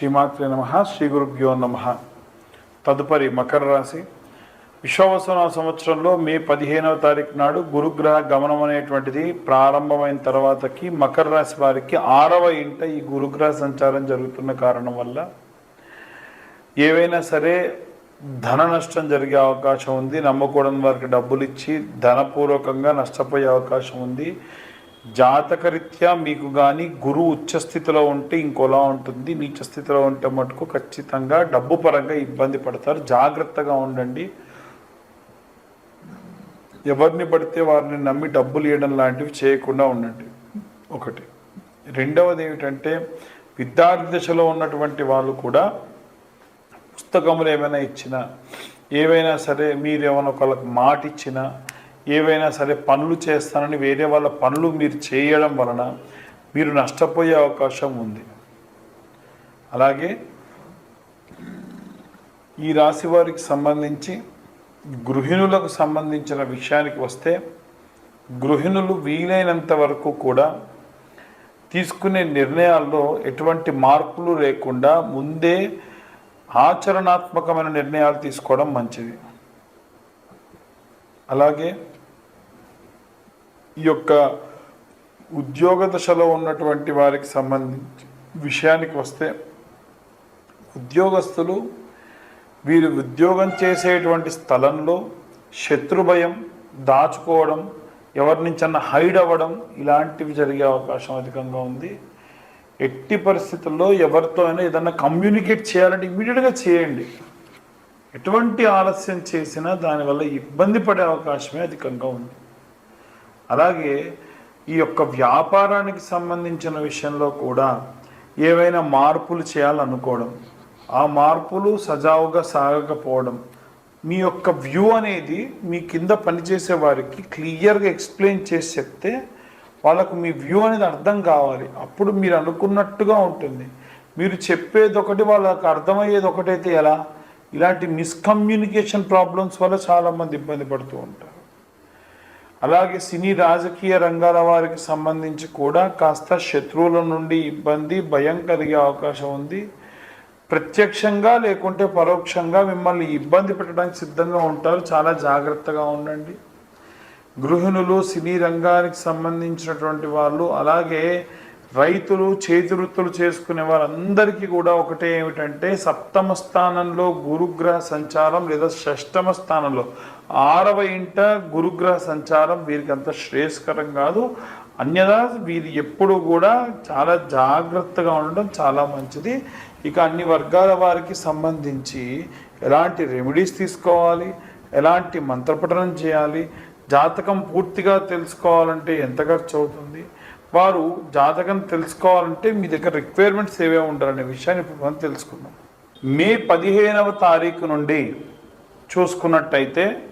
శ్రీమాత్రే నమ శ్రీ గురుభ్యో నమ. తదుపరి మకర రాశి. విశ్వవసన సంవత్సరంలో మే పదిహేనవ తారీఖు నాడు గురుగ్రహ గమనం అనేటువంటిది ప్రారంభమైన తర్వాతకి మకర రాశి వారికి ఆరవ ఇంట ఈ గురుగ్రహ సంచారం జరుగుతున్న కారణం వల్ల ఏవైనా సరే ధన నష్టం జరిగే అవకాశం ఉంది. నమ్మకూడని వారికి డబ్బులు ఇచ్చి ధనపూర్వకంగా నష్టపోయే అవకాశం ఉంది. జాతకరీత్యా మీకు కానీ గురువు ఉచ్చస్థితిలో ఉంటే ఇంకోలా ఉంటుంది. నీచ స్థితిలో ఉంటే మటుకు ఖచ్చితంగా డబ్బు పరంగా ఇబ్బంది పడతారు. జాగ్రత్తగా ఉండండి. ఎవరిని పడితే వారిని నమ్మి డబ్బులు ఇవ్వడం లాంటివి చేయకుండా ఉండండి. ఒకటి. రెండవది ఏమిటంటే విద్యార్థి దశలో ఉన్నటువంటి వాళ్ళు కూడా పుస్తకములు ఏమైనా ఇచ్చినా ఏవైనా సరే మీరు ఏమైనా ఒకళ్ళకి మాట ఇచ్చినా ఏవైనా సరే పనులు చేస్తానని వేరే వాళ్ళ పనులు మీరు చేయడం వలన మీరు నష్టపోయే అవకాశం ఉంది. అలాగే ఈ రాశి వారికి సంబంధించి గృహిణులకు సంబంధించిన విషయానికి వస్తే గృహిణులు వీలైనంత వరకు కూడా తీసుకునే నిర్ణయాల్లో ఎటువంటి మార్పులు లేకుండా ముందే ఆచరణాత్మకమైన నిర్ణయాలు తీసుకోవడం మంచిది. అలాగే ఈ యొక్క ఉద్యోగ దశలో ఉన్నటువంటి వారికి సంబంధించి విషయానికి వస్తే ఉద్యోగస్తులు వీరు ఉద్యోగం చేసేటువంటి స్థలంలో శత్రు భయం దాచుకోవడం ఎవరి నుంచన్నా హైడ్ అవ్వడం ఇలాంటివి జరిగే అవకాశం అధికంగా ఉంది. ఎట్టి పరిస్థితుల్లో ఎవరితో అయినా ఏదన్నా కమ్యూనికేట్ చేయాలంటే ఇమీడియట్గా చేయండి. ఎటువంటి ఆలస్యం చేసినా దానివల్ల ఇబ్బంది పడే అవకాశమే అధికంగా ఉంది. అలాగే ఈ యొక్క వ్యాపారానికి సంబంధించిన విషయంలో కూడా ఏవైనా మార్పులు చేయాలనుకోవడం ఆ మార్పులు సజావుగా సాగకపోవడం మీ యొక్క వ్యూ అనేది మీ కింద పనిచేసే వారికి క్లియర్గా ఎక్స్ప్లెయిన్ చేసి చెప్తే వాళ్ళకు మీ వ్యూ అనేది అర్థం కావాలి. అప్పుడు మీరు అనుకున్నట్టుగా ఉంటుంది. మీరు చెప్పేది ఒకటి వాళ్ళకి అర్థమయ్యేది ఒకటైతే ఎలా? ఇలాంటి మిస్కమ్యూనికేషన్ ప్రాబ్లమ్స్ వల్ల చాలామంది ఇబ్బంది పడుతూ ఉంటారు. అలాగే సినీ రాజకీయ రంగాల వారికి సంబంధించి కూడా కాస్త శత్రువుల నుండి ఇబ్బంది భయం కలిగే అవకాశం ఉంది. ప్రత్యక్షంగా లేకుంటే పరోక్షంగా మిమ్మల్ని ఇబ్బంది పెట్టడానికి సిద్ధంగా ఉంటారు. చాలా జాగ్రత్తగా ఉండండి. గృహిణులు సినీ రంగానికి సంబంధించినటువంటి వాళ్ళు అలాగే రైతులు చేతి వృత్తులు చేసుకునే వారందరికీ కూడా ఒకటే ఏమిటంటే సప్తమ స్థానంలో గురుగ్రహ సంచారం లేదా షష్టమ స్థానంలో. ఆరవ ఇంట గురుగ్రహ సంచారం వీరికి అంత శ్రేయస్కరం కాదు. అన్యదా వీరు ఎప్పుడు కూడా చాలా జాగ్రత్తగా ఉండడం చాలా మంచిది. ఇక అన్ని వర్గాల వారికి సంబంధించి ఎలాంటి రెమెడీస్ తీసుకోవాలి ఎలాంటి మంత్రపఠనం చేయాలి జాతకం పూర్తిగా తెలుసుకోవాలంటే ఎంత ఖర్చు అవుతుంది వారు జాతకం తెలుసుకోవాలంటే మీ దగ్గర రిక్వైర్మెంట్స్ ఏవే ఉండాలనే విషయాన్ని ఇప్పుడు మనం తెలుసుకుందాం. మే పదిహేనవ తారీఖు నుండి చూసుకున్నట్టయితే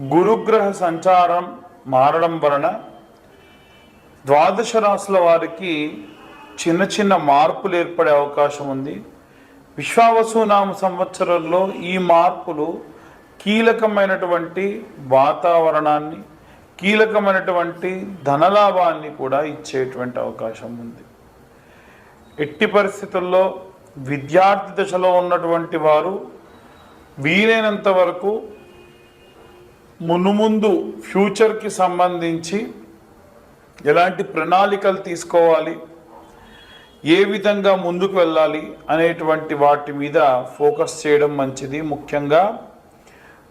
గురుగ్రహ సంచారం మారడం వలన ద్వాదశ రాశుల వారికి చిన్న చిన్న మార్పులు ఏర్పడే అవకాశం ఉంది. విశ్వావసునామ సంవత్సరంలో ఈ మార్పులు కీలకమైనటువంటి వాతావరణాన్ని కీలకమైనటువంటి ధనలాభాన్ని కూడా ఇచ్చేటువంటి అవకాశం ఉంది. ఎట్టి పరిస్థితుల్లో విద్యార్థి దశలో ఉన్నటువంటి వారు వీలైనంత వరకు మునుముందు ఫ్యూచర్కి సంబంధించి ఎలాంటి ప్రణాళికలు తీసుకోవాలి ఏ విధంగా ముందుకు వెళ్ళాలి అనేటువంటి వాటి మీద ఫోకస్ చేయడం మంచిది. ముఖ్యంగా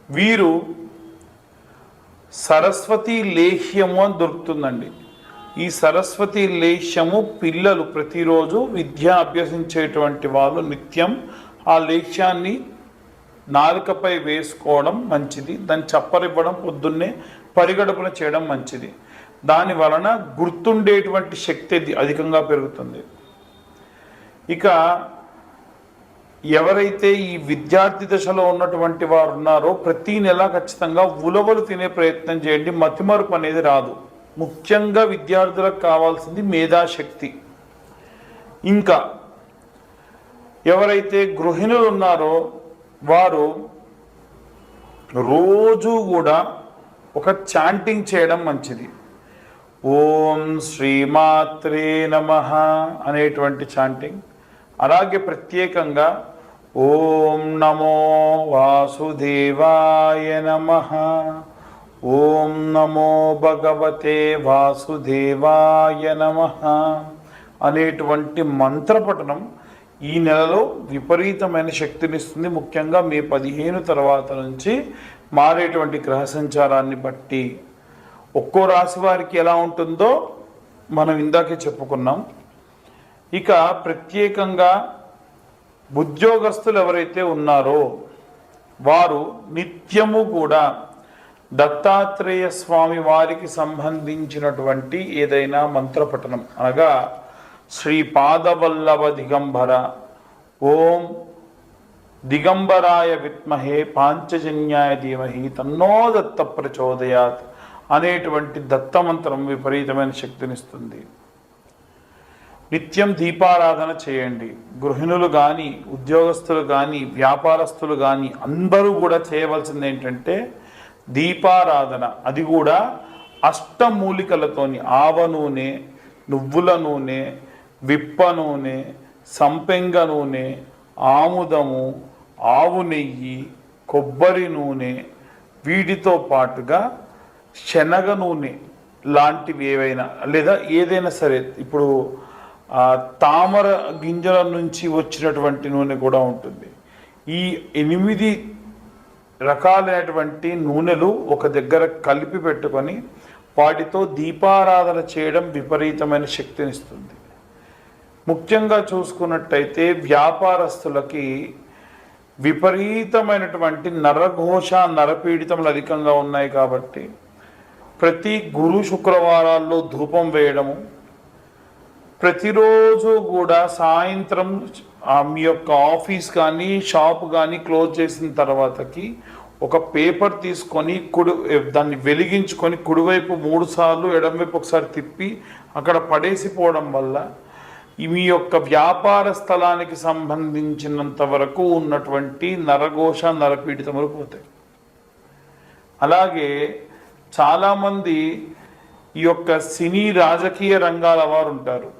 వీరు సరస్వతి లేహ్యము అని దొరుకుతుందండి. ఈ సరస్వతి లేహ్యము పిల్లలు ప్రతిరోజు విద్య అభ్యసించేటువంటి వాళ్ళు నిత్యం ఆ లేహ్యాన్ని నాలుకపై వేసుకోవడం మంచిది. దాన్ని చప్పరివ్వడం పొద్దున్నే పరిగడుపున చేయడం మంచిది. దాని వలన గుర్తుండేటువంటి శక్తి అధికంగా పెరుగుతుంది. ఇక ఎవరైతే ఈ విద్యార్థి దశలో ఉన్నటువంటి వారు ఉన్నారో ప్రతి నెల ఖచ్చితంగా ఉలవలు తినే ప్రయత్నం చేయండి. మతిమరుపు అనేది రాదు. ముఖ్యంగా విద్యార్థులకు కావాల్సింది మేధాశక్తి. ఇంకా ఎవరైతే గృహిణులు ఉన్నారో వారు రోజు కూడా ఒక చాంటింగ్ చేయడం మంచిది. ఓం శ్రీమాత్రే నమ అనేటువంటి చాంటింగ్. అలాగే ప్రత్యేకంగా ఓం నమో వాసుదేవాయ నమ. ఓం నమో భగవతే వాసుదేవాయ నమ. అనేటువంటి మంత్రపఠనం ఈ నెలలో విపరీతమైన శక్తినిస్తుంది ముఖ్యంగా మే పదిహేను తర్వాత నుంచి మారేటువంటి గ్రహ సంచారాన్ని బట్టి. ఒక్కో రాశి వారికి ఎలా ఉంటుందో మనం ఇందాకే చెప్పుకున్నాం. ఇక ప్రత్యేకంగా ఉద్యోగస్తులు ఎవరైతే ఉన్నారో వారు నిత్యము కూడా దత్తాత్రేయ స్వామి వారికి సంబంధించినటువంటి ఏదైనా మంత్రపఠనం అనగా శ్రీ పాదవల్లభ దిగంబర ఓం దిగంబరాయ విత్మహే పాంచజన్యాయ ధీమహి తన్నో దత్త ప్రచోదయాత్ అనేటువంటి దత్తమంత్రం విపరీతమైన శక్తినిస్తుంది. నిత్యం దీపారాధన చేయండి. గృహిణులు కానీ ఉద్యోగస్తులు కానీ వ్యాపారస్తులు కానీ అందరూ కూడా చేయవలసింది ఏంటంటే దీపారాధన. అది కూడా అష్టమూలికలతోని ఆవ నూనె నువ్వుల నూనె విప్ప నూనె సంపెంగ నూనె ఆముదము ఆవు నెయ్యి కొబ్బరి నూనె వీటితో పాటుగా శనగ నూనె లాంటివి ఏవైనా లేదా ఏదైనా సరే. ఇప్పుడు తామర గింజల నుంచి వచ్చినటువంటి నూనె కూడా ఉంటుంది. ఈ ఎనిమిది రకాలైనటువంటి నూనెలు ఒక దగ్గర కలిపి పెట్టుకొని వాటితో దీపారాధన చేయడం విపరీతమైన శక్తినిస్తుంది. ముఖ్యంగా చూసుకున్నట్టయితే వ్యాపారస్తులకి విపరీతమైనటువంటి నరఘోష నరపీడితములు అధికంగా ఉన్నాయి కాబట్టి ప్రతి గురు శుక్రవారాల్లో ధూపం వేయడము ప్రతిరోజు కూడా సాయంత్రం ఆ మీ యొక్క ఆఫీస్ కానీ షాప్ కానీ క్లోజ్ చేసిన తర్వాతకి ఒక పేపర్ తీసుకొని కుడి దాన్ని వెలిగించుకొని కుడివైపు మూడు సార్లు ఎడమవైపు ఒకసారి తిప్పి అక్కడ పడేసిపోవడం వల్ల ఈ మీ యొక్క వ్యాపార స్థలానికి సంబంధించినంత వరకు ఉన్నటువంటి నరఘోష నరపీడితములు పోతాయి. అలాగే చాలామంది ఈ యొక్క సినీ రాజకీయ రంగాల వారు ఉంటారు.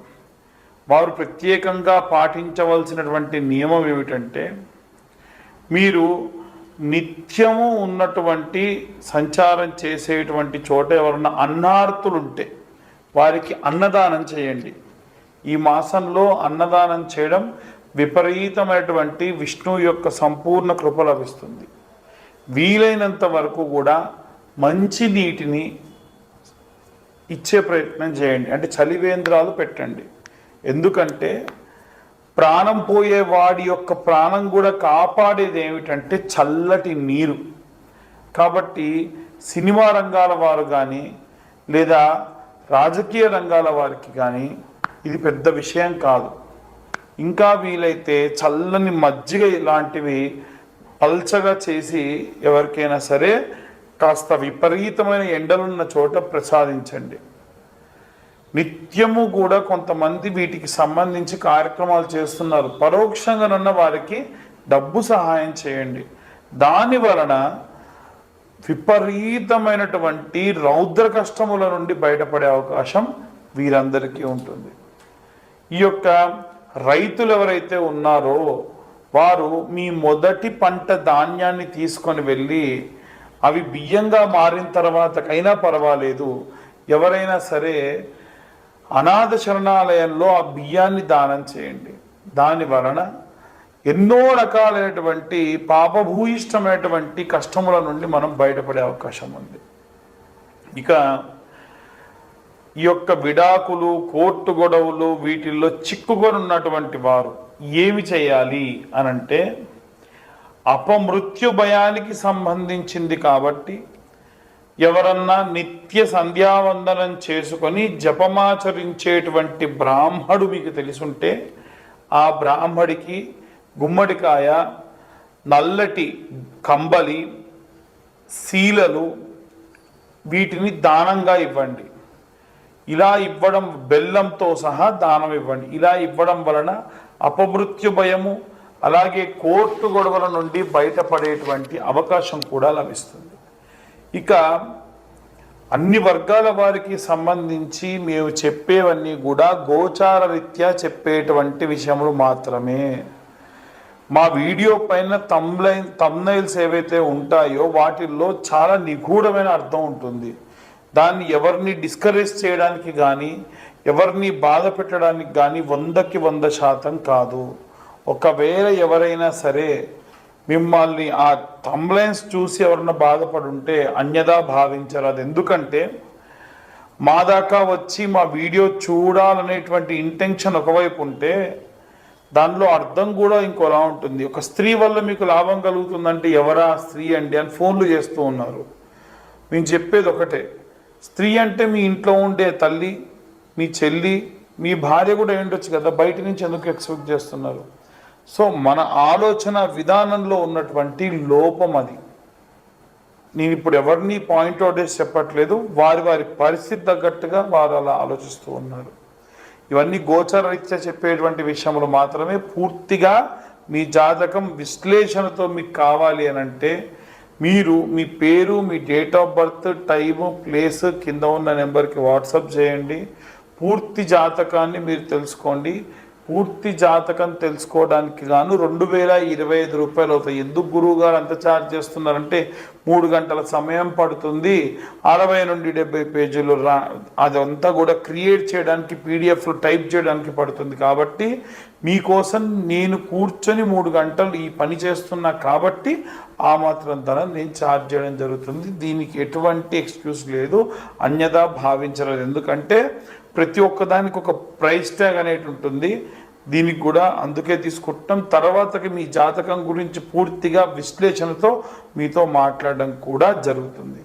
వారు ప్రత్యేకంగా పాటించవలసినటువంటి నియమం ఏమిటంటే మీరు నిత్యము ఉన్నటువంటి సంచారం చేసేటువంటి చోట ఎవరన్నా అన్నార్థులు ఉంటే వారికి అన్నదానం చేయండి. ఈ మాసంలో అన్నదానం చేయడం విపరీతమైనటువంటి విష్ణువు యొక్క సంపూర్ణ కృప లభిస్తుంది. వీలైనంత వరకు కూడా మంచి నీటిని ఇచ్చే ప్రయత్నం చేయండి. అంటే చలివేంద్రాలు పెట్టండి. ఎందుకంటే ప్రాణం పోయే వాడి యొక్క ప్రాణం కూడా కాపాడేది ఏమిటంటే చల్లటి నీరు. కాబట్టి సినిమా రంగాల వారు కానీ లేదా రాజకీయ రంగాల వారికి కానీ ఇది పెద్ద విషయం కాదు. ఇంకా వీలైతే చల్లని మజ్జిగ ఇలాంటివి పల్చగా చేసి ఎవరికైనా సరే కాస్త విపరీతమైన ఎండలున్న చోట ప్రసాదించండి. నిత్యము కూడా కొంతమంది వీటికి సంబంధించి కార్యక్రమాలు చేస్తున్నారు. పరోక్షంగానున్న వారికి డబ్బు సహాయం చేయండి. దాని వలన విపరీతమైనటువంటి రౌద్ర కష్టముల నుండి బయటపడే అవకాశం వీరందరికీ ఉంటుంది. ఈ యొక్క రైతులు ఎవరైతే ఉన్నారో వారు మీ మొదటి పంట ధాన్యాన్ని తీసుకొని వెళ్ళి అవి బియ్యంగా మారిన తర్వాతకైనా పర్వాలేదు. ఎవరైనా సరే అనాథ శరణాలయంలో ఆ బియ్యాన్ని దానం చేయండి. దాని వలన ఎన్నో రకాలైనటువంటి పాపభూయిష్టమైనటువంటి కష్టముల నుండి మనం బయటపడే అవకాశం ఉంది. ఇక ఈ యొక్క విడాకులు కోర్టు గొడవలు వీటిల్లో చిక్కుకొని ఉన్నటువంటి వారు ఏమి చేయాలి అనంటే అపమృత్యు భయానికి సంబంధించింది కాబట్టి ఎవరన్నా నిత్య సంధ్యావందనం చేసుకొని జపమాచరించేటువంటి బ్రాహ్మడు మీకు తెలుసుంటే ఆ బ్రాహ్మడికి గుమ్మడికాయ నల్లటి కంబలి శీలలు వీటిని దానంగా ఇవ్వండి. ఇలా ఇవ్వడం బెల్లంతో సహా దానం ఇవ్వండి. ఇలా ఇవ్వడం వలన అపమృత్యు భయము అలాగే కోర్టు గొడవల నుండి బయటపడేటువంటి అవకాశం కూడా లభిస్తుంది. ఇక అన్ని వర్గాల వారికి సంబంధించి మేము చెప్పేవన్నీ కూడా గోచార రీత్యా చెప్పేటువంటి విషయములు మాత్రమే. మా వీడియో పైన తమ్లైన్ తమ్నైల్స్ ఏవైతే ఉంటాయో వాటిల్లో చాలా నిగూఢమైన అర్థం ఉంటుంది. దాన్ని ఎవరిని డిస్కరేజ్ చేయడానికి కానీ ఎవరిని బాధ పెట్టడానికి కానీ వందకి వంద శాతం కాదు. ఒకవేళ ఎవరైనా సరే మిమ్మల్ని ఆ తంబ్లెన్స్ చూసి ఎవరన్నా బాధపడి ఉంటే అన్యదా భావించరు అది ఎందుకంటే మా దాకా వచ్చి మా వీడియో చూడాలనేటువంటి ఇంటెన్షన్ ఒకవైపు ఉంటే దానిలో అర్థం కూడా ఇంకోలా ఉంటుంది. ఒక స్త్రీ వల్ల మీకు లాభం కలుగుతుందంటే ఎవరా స్త్రీ అండి అని ఫోన్లు చేస్తూ ఉన్నారు. మేము చెప్పేది ఒకటే. స్త్రీ అంటే మీ ఇంట్లో ఉండే తల్లి మీ చెల్లి మీ భార్య కూడా ఏంటొచ్చు కదా. బయట నుంచి ఎందుకు ఎక్స్పెక్ట్ చేస్తున్నారు? సో మన ఆలోచన విధానంలో ఉన్నటువంటి లోపం అది. నేను ఇప్పుడు ఎవరిని పాయింట్ అవుట్ చేసి చెప్పట్లేదు వారి వారి పరిస్థితి తగ్గట్టుగా వారు అలా ఆలోచిస్తూ ఉన్నారు. ఇవన్నీ గోచర రీత్యా చెప్పేటువంటి విషయంలో మాత్రమే పూర్తిగా మీ జాతకం విశ్లేషణతో మీకు కావాలి అని అంటే మీరు మీ పేరు మీ date of birth time place కింద ఉన్న నెంబర్కి వాట్సాప్ చేయండి. పూర్తి జాతకాన్ని మీరు తెలుసుకోండి. పూర్తి జాతకం తెలుసుకోవడానికి గాను రెండు వేల ఇరవై ఐదు రూపాయలు అవుతాయి ఎందుకు గురువు గారు అంత ఛార్జ్ చేస్తున్నారంటే మూడు గంటల సమయం పడుతుంది. అరవై నుండి డెబ్బై పేజీలు రా అదంతా కూడా క్రియేట్ చేయడానికి పీడిఎఫ్లో టైప్ చేయడానికి పడుతుంది కాబట్టి మీకోసం నేను కూర్చొని మూడు గంటలు ఈ పని చేస్తున్నా కాబట్టి ఆ మాత్రం ధర నేను ఛార్జ్ చేయడం జరుగుతుంది. దీనికి ఎటువంటి ఎక్స్క్యూజ్ లేదు. అన్యదా భావించలేదు. ఎందుకంటే ప్రతి ఒక్కదానికి ఒక ప్రైస్ ట్యాగ్ అనేది ఉంటుంది. దీనికి కూడా అందుకే తీసుకుంటాం తర్వాతకి మీ జాతకం గురించి పూర్తిగా విశ్లేషణతో మీతో మాట్లాడడం కూడా జరుగుతుంది.